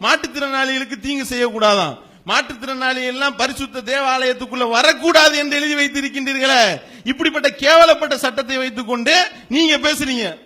மாற்றுத்திறனாளிகளுக்கு தீங்கு செய்யக்கூடாதான். மாற்றுத்திறனாளி எல்லாம் பரிசுத்த தேவாலயத்துக்குள்ள வரக்கூடாது என்று எழுதி வைத்திருக்கின்றீர்களே. இப்படிப்பட்ட கேவலப்பட்ட சட்டத்தை வைத்துக்கொண்டு நீங்க பேசுறீங்க.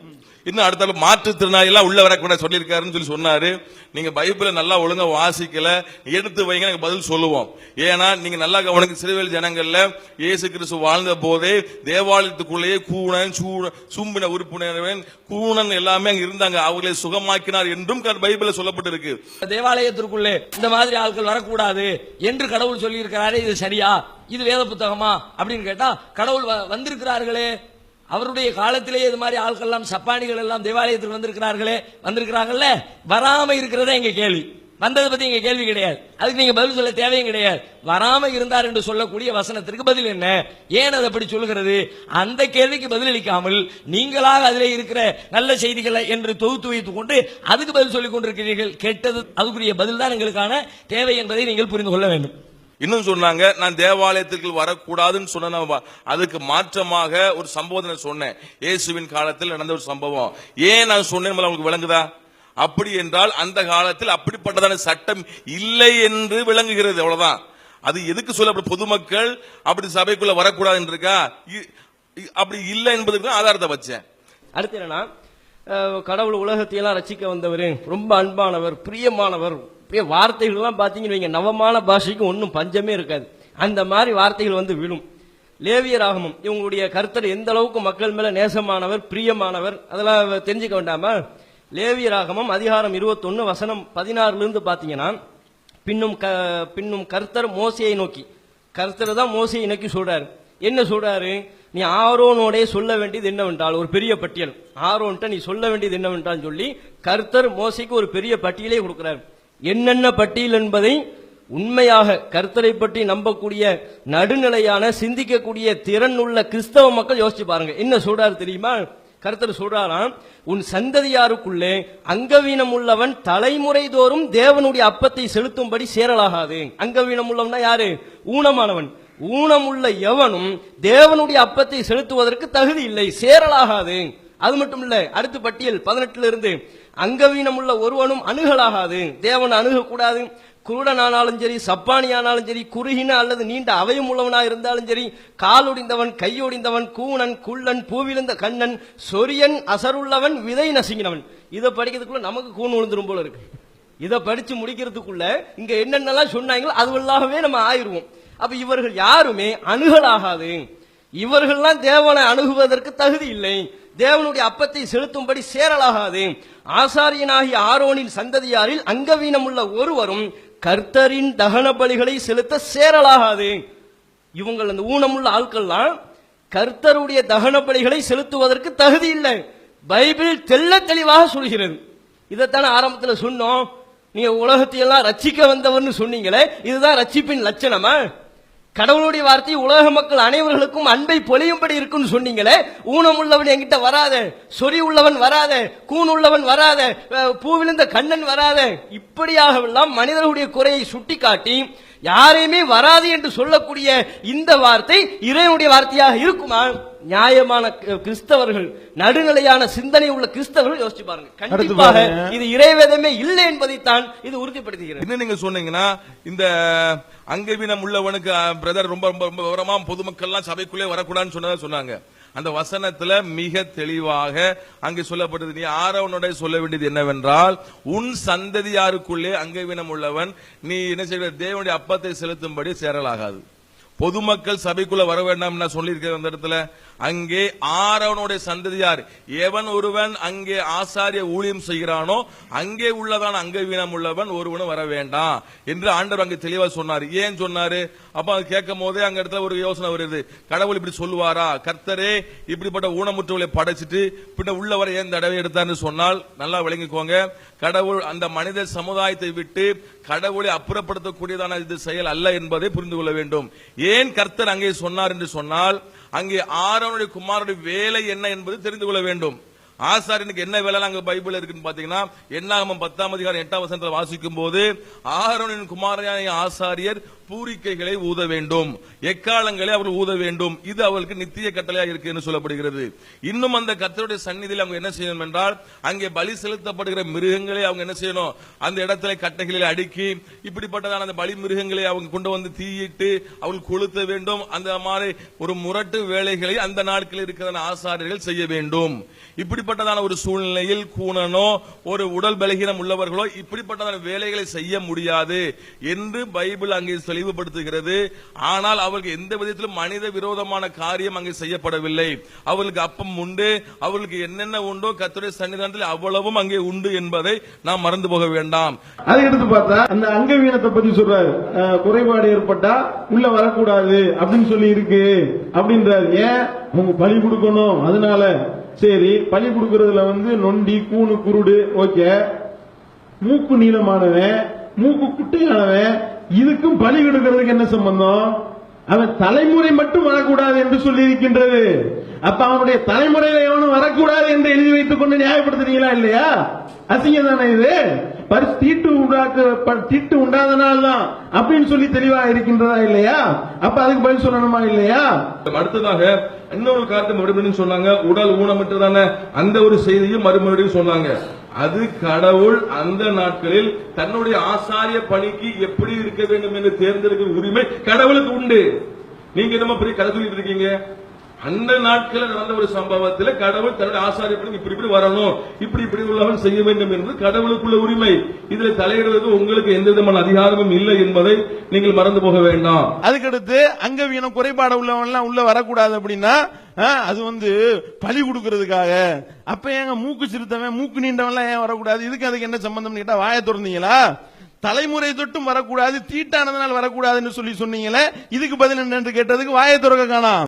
இன்னும் அடுத்த மாற்றுத்திறனாளிலாம் உள்ள வரக்கூடாது சொல்லியிருக்காருன்னு சொல்லி சொன்னாரு. நீங்க பைபிளை நல்லா ஒழுங்கா வாசிக்கல. எடுத்து வைங்க எனக்கு பதில் சொல்லுவோம். ஏன்னா நீங்க நல்லா கவனிக்க சிறுவேல் ஜனங்கள்ல இயேசு கிறிஸ்து வாழ்ந்த போதே தேவாலயத்துக்குள்ளேயே கூணன் சூழ சும்பின உறுப்பினரவன் கூணன் எல்லாமே அங்க இருந்தாங்க. அவர்களை சுகமாக்கினார் என்றும் க- சொல்லப்பட்டிருக்கு. தேவாலயத்திற்குள்ளே இந்த மாதிரி ஆட்கள் வரக்கூடாது என்று கடவுள் சொல்லி இருக்கிறாரே இது சரியா? இது வேத புத்தகமா? அப்படின்னு கேட்டா கடவுள் வ- வந்திருக்கிறார்களே. அவருடைய காலத்திலேயே இது மாதிரி ஆட்கள் எல்லாம் சப்பானிகள் எல்லாம் தேவாலயத்துக்கு வந்திருக்கிறார்களே வந்திருக்கிறாங்கல்ல? வராம இருக்கிறதே எங்க கேள்வி. வந்ததை பத்தி எங்க கேள்வி கிடையாது. அதுக்கு நீங்க பதில் சொல்ல தேவையும் கிடையாது. வராம இருந்தார் என்று சொல்லக்கூடிய வசனத்திற்கு பதில் என்ன? ஏன் அதை அப்படி சொல்கிறது அந்த கேள்விக்கு பதிலளிக்காமல் நீங்களாக அதில் இருக்கிற நல்ல செய்திகளை என்று தொகுத்து வைத்துக் கொண்டு அதுக்கு பதில் சொல்லிக் கொண்டிருக்கிறீர்கள். கெட்டது அதுக்குரிய பதில் தான் எங்களுக்கான தேவை என்பதை நீங்கள் புரிந்து கொள்ள வேண்டும். இன்னும் சொன்னாங்க நான் தேவாலயத்திற்கு வரக்கூடாதுன்னு சொன்ன அதுக்கு மாற்றமாக ஒரு சம்பவத்தை சொன்னேன். இயேசுவின் காலத்தில் நடந்த ஒரு சம்பவம். ஏன் நான் சொன்னேன் உங்களுக்கு விளங்குதா? அப்படி என்றால் அந்த காலத்தில் அப்படிப்பட்டதான சட்டம் இல்லை என்று விளங்குகிறது. அவ்வளவுதான். அது எதுக்கு சொல்ல அப்படி பொதுமக்கள் அப்படி சபைக்குள்ள வரக்கூடாதுன்னு இருக்கா? இ- அப்படி இல்லை என்பதுக்கு தான் ஆதாரத்தை வச்சேன். அடுத்து என்னன்னா கடவுள் உலகத்தையெல்லாம் ரசிக்க வந்தவர் ரொம்ப அன்பானவர் பிரியமானவர் இப்படியே வார்த்தைகள்லாம் பார்த்தீங்கன்னு வைங்க நவமான பாஷைக்கு ஒன்றும் பஞ்சமே இருக்காது. அந்த மாதிரி வார்த்தைகள் வந்து விழும். லேவியராகமம் இவங்களுடைய கருத்தர் எந்த அளவுக்கு மக்கள் மேல நேசமானவர் பிரியமானவர் அதெல்லாம் தெரிஞ்சுக்க வேண்டாமா? லேவியராகமம் அதிகாரம் இருபத்தொன்னு வசனம் பதினாறுல இருந்து பாத்தீங்கன்னா பின்னும் க பின்னும் கர்த்தர் மோசையை நோக்கி. கர்த்தர் தான் மோசையை நோக்கி சொல்றாரு. என்ன சொல்றாரு? நீ ஆரோனோடைய சொல்ல வேண்டியது என்னவென்றால் ஒரு பெரிய பட்டியல். ஆரோன்ட்ட நீ சொல்ல வேண்டியது என்னவென்றால் சொல்லி கர்த்தர் மோசைக்கு ஒரு பெரிய பட்டியலே கொடுக்குறாரு. என்னென்ன பட்டியல் என்பதை உண்மையாக கர்த்தரை பற்றி நம்பக்கூடிய நடுநிலையான சிந்திக்கக்கூடிய திறன் உள்ள கிறிஸ்தவ மக்கள் யோசிச்சு பாருங்க. என்ன சொல்றாரு தெரியுமா? கர்த்தர் சொல்றாராம் உன் சந்ததியாருக்குள்ளே அங்கவீனம் உள்ளவன் தலைமுறை தோறும் தேவனுடைய அப்பத்தை செலுத்தும்படி சேரலாகாது. அங்கவீனம் உள்ளவனா யாரு? ஊனமானவன். ஊனமுள்ள எவனும் தேவனுடைய அப்பத்தை செலுத்துவதற்கு தகுதி இல்லை சேரலாகாது. அது மட்டும் இல்ல அடுத்த பட்டியல் பதினெட்டுல இருந்து அங்கவீனமுள்ள ஒருவனும் அணுகலாகாது. தேவன் அணுகக்கூடாது. குருடனானாலும் சரி சப்பானியானாலும் சரி குறுகின அல்லது நீண்ட அவையும் உள்ளவனாக இருந்தாலும் சரி காலொடிந்தவன் கையொடிந்தவன் கூணன் குள்ளன் பூவிழுந்த கண்ணன் சொரியன் அசருள்ளவன் விதை நசுங்கினவன். இதை படிக்கிறதுக்குள்ள நமக்கு கூண் விழுந்துரும் போல இருக்கு. இதை படிச்சு முடிக்கிறதுக்குள்ள இங்க என்னென்னலாம் சொன்னாங்களோ அதுவல்லாகவே நம்ம ஆயிடுவோம். அப்ப இவர்கள் யாருமே அணுகலாகாது. இவர்கள்லாம் தேவனை அணுகுவதற்கு தகுதி இல்லை. தேவனுடைய அப்பத்தை செலுத்தும்படி சேரலாகாது. ஆசாரியனாகிய ஆரோனின் சந்ததியாரில் அங்கவீனம் உள்ள ஒருவரும் கர்த்தரின் தகன பலிகளை செலுத்த சேரலாகாது. இவங்கள் அந்த ஊனமுள்ள ஆட்கள்லாம் கர்த்தருடைய தகன பலிகளை செலுத்துவதற்கு தகுதி இல்லை. பைபிள் தெல்ல தெளிவாக சொல்கிறது. இதைத்தானே ஆரம்பத்தில் சொன்னோம். நீங்க உலகத்தையெல்லாம் ரச்சிக்க வந்தவர்னு சொன்னீங்களே இதுதான் ரச்சிப்பின் லட்சணமா? கடவுளுடைய வார்த்தை உலக மக்கள் அனைவர்களுக்கும் அன்பை பொழியும்படி இருக்குன்னு சொன்னீங்களே ஊனம் உள்ளவன் என்கிட்ட வராத சொறி உள்ளவன் வராத கூன் உள்ளவன் வராத பூவிழுந்த கண்ணன் வராத இப்படியாகவெல்லாம் மனிதர்களுடைய குறையை சுட்டிக்காட்டி யாரையுமே வராது என்று சொல்லக்கூடிய இந்த வார்த்தை இறைவனுடைய வார்த்தையாக இருக்குமா நியாயமான கிறிஸ்தவர்கள் நடுநிலையான சிந்தனை உள்ள கிறிஸ்தவர்கள் யோசிச்சு பாருங்க. கண்டிப்பாக. இது இறைவேதமே இல்லை என்பதைத்தான் இது உறுதிப்படுத்துகிறது. என்ன நீங்க சொன்னீங்கன்னா இந்த அங்கவீனம் உள்ளவனுக்கு பிரதர் ரொம்ப ரொம்ப ரொம்ப விவரமா பொதுமக்கள்லாம் சபைக்குள்ளே வரக்கூடாதுன்னு சொன்னதா சொன்னாங்க. அந்த வசனத்துல மிக தெளிவாக அங்கே சொல்லப்பட்டது. நீ ஆரவனுடைய சொல்ல வேண்டியது என்னவென்றால் உன் சந்ததியாருக்குள்ளே அங்கவீனம் உள்ளவன் நீ என்ன செய்ய தேவனுடைய அப்பத்தை செலுத்தும்படி சேரலாகாது. பொதுமக்கள் சபைக்குள்ள வர வேண்டாம் நான் சொல்லியிருக்கிறேன் அந்த இடத்துல. அங்கே ஆரவனுடைய சந்ததியார் எவன் ஒருவன் அங்கே ஆசாரிய ஊழியம் செய்கிறானோ அங்கே உள்ளதான் அங்கவீனம் உள்ளவன் ஒருவனும் வர வேண்டாம் என்று ஆண்டவர் அங்கே தெளிவா சொன்னார். ஏன் சொன்னாரு? அப்ப அது கேட்கும் போதே அங்க இடத்துல ஒரு யோசனை வருது. கடவுள் இப்படி சொல்லுவாரா? கர்த்தரே இப்படிப்பட்ட ஊனமுற்றவர்களை படைச்சிட்டு பின்ன உள்ளவரை ஏன் தடவை எடுத்தார்னு சொன்னால் நல்லா விளங்கிக்கோங்க. கடவுள் அந்த மனித சமுதாயத்தை விட்டு கடவுளை அப்புறப்படுத்தக்கூடியதான இது செயல் அல்ல என்பதை புரிந்து கொள்ள வேண்டும். ஏன் ஏன் கர்த்தர் அங்கே சொன்னார் என்று சொன்னால் அங்கே ஆரோனுடைய குமாரனுடைய வேலை என்ன என்பது தெரிந்து கொள்ள வேண்டும். ஆசாரியனுக்கு என்ன வேலை அங்க பைபிள் இருக்குன்னு பாத்தீங்கன்னா என்னாகமம் பத்தாம் அதிகாரம் எட்டாம் வசனத்தில் வாசிக்கும் போது ஆரோனின் குமாரனான ஆசாரியர் பூரிக்கைகளை ஊத வேண்டும். எக்காலங்களை அவர்கள் ஊத வேண்டும். இது அவர்களுக்கு நித்திய கட்டளையா இருக்கு என்று சொல்லப்படுகிறது. இன்னும் அந்த கத்தருடைய சந்நிதியில் அவங்க என்ன செய்யணும் என்றால் அங்கே பலி செலுத்தப்படுகிற மிருகங்களை அவங்க என்ன செய்யணும் அந்த இடத்துல கட்டைகளில் அடுக்கி இப்படிப்பட்டதான அந்த பலி மிருகங்களை அவங்க கொண்டு வந்து தீயிட்டு அவர்கள் கொளுத்த வேண்டும். அந்த மாதிரி ஒரு முரட்டு வேலைகளை அந்த நாட்களில் இருக்கிற ஆசாரியர்கள் செய்ய வேண்டும். இப்படி இப்படிப்பட்டதான ஒரு சூழ்நிலையில் கூணனோ ஒரு உடல் பலகீனம் உள்ளவர்களோ இப்படிப்பட்டதான வேலைகளை செய்ய முடியாது என்று பைபிள் அங்கே தெளிவுபடுத்துகிறது. ஆனால் அவர்கள் எந்த விதத்திலும் மனித விரோதமான காரியம் அங்கே செய்யப்படவில்லை. அவர்களுக்கு அப்பம் உண்டு அவர்களுக்கு என்னென்ன உண்டோ கத்துடைய சன்னிதானத்தில் அவ்வளவும் அங்கே உண்டு என்பதை நாம் மறந்து போக வேண்டாம். அதை எடுத்து பார்த்தா அந்த அங்கவீனத்தை பத்தி சொல்றாரு. அஹ், குறைபாடு ஏற்பட்டா உள்ள வரக்கூடாது அப்படின்னு சொல்லி இருக்கு அப்படின்றாரு. ஏன்? அவங்க பலி கொடுக்கணும். அதனால சரி பலி கொடுக்கறதுல வந்து நொண்டி கூணு குருடு ஓகே. மூக்கு நீளமானவன் மூக்கு குட்டையானவன் இதுக்கும் பலி கொடுக்கறதுக்கு என்ன சம்பந்தம்? அவன் தலைமுறை மட்டும் வரக்கூடாது என்று சொல்லி இருக்கின்றது அப்ப அவனுடைய தலைமுறையில எவனும் வரக்கூடாது என்று எழுதி வைத்துக் கொண்டு நியாயப்படுத்துறீங்களா இல்லையா? அசிங்கம் தானே இது? பரிசு தீட்டு உண்டாக்க ப- தீட்டு உண்டாதனால்தான் அப்படின்னு சொல்லி தெளிவா இருக்கின்றதா இல்லையா? அப்ப அதுக்கு பதில் சொல்லணுமா இல்லையா? அடுத்ததாக இன்னொரு காரணம் மறுபடியும் சொன்னாங்க. உடல் ஊனமற்றதான அந்த ஒரு செய்தியும் மறுபடியும் சொன்னாங்க. அது கடவுள் அந்த நாட்களில் தன்னுடைய ஆசாரிய பணிக்கு எப்படி இருக்க வேண்டும் என்று தேர்ந்தெடுக்கும் உரிமை கடவுளுக்கு உண்டு. நீங்க என்னமோ பெரிய கதை சொல்லிட்டு இருக்கீங்க? அந்த நாட்களில் நடந்த ஒரு சம்பவத்தில் கடவுள் தன்னுடைய ஆசாரியப்படி இப்படி இப்படி வரணும் இப்படி இப்படி உள்ளவன் செய்ய வேண்டும் என்பது கடவுளுக்குள்ள உரிமை. இதுல தலையிடுவது உங்களுக்கு எந்த விதமான அதிகாரமும் இல்லை என்பதை நீங்கள் மறந்து போக வேண்டாம். அதுக்கடுத்து அங்கவீனம் குறைபாடு உள்ளவன் எல்லாம் உள்ள வரக்கூடாது அப்படின்னா அது வந்து பழி கொடுக்கறதுக்காக. அப்ப ஏங்க மூக்கு சிறுத்தவன் மூக்கு நீண்டவன் எல்லாம் ஏன் வரக்கூடாது? இதுக்கு அதுக்கு என்ன சம்பந்தம் கேட்டா வாயை திறந்தீங்களா? தலைமுறை தொட்டும் வரக்கூடாது தீட்டானதனால் வரக்கூடாதுன்னு சொல்லி சொன்னீங்களே இதுக்கு பதில் என்னன்னு என்று கேட்டதுக்கு வாயை திறக்க காணாம்.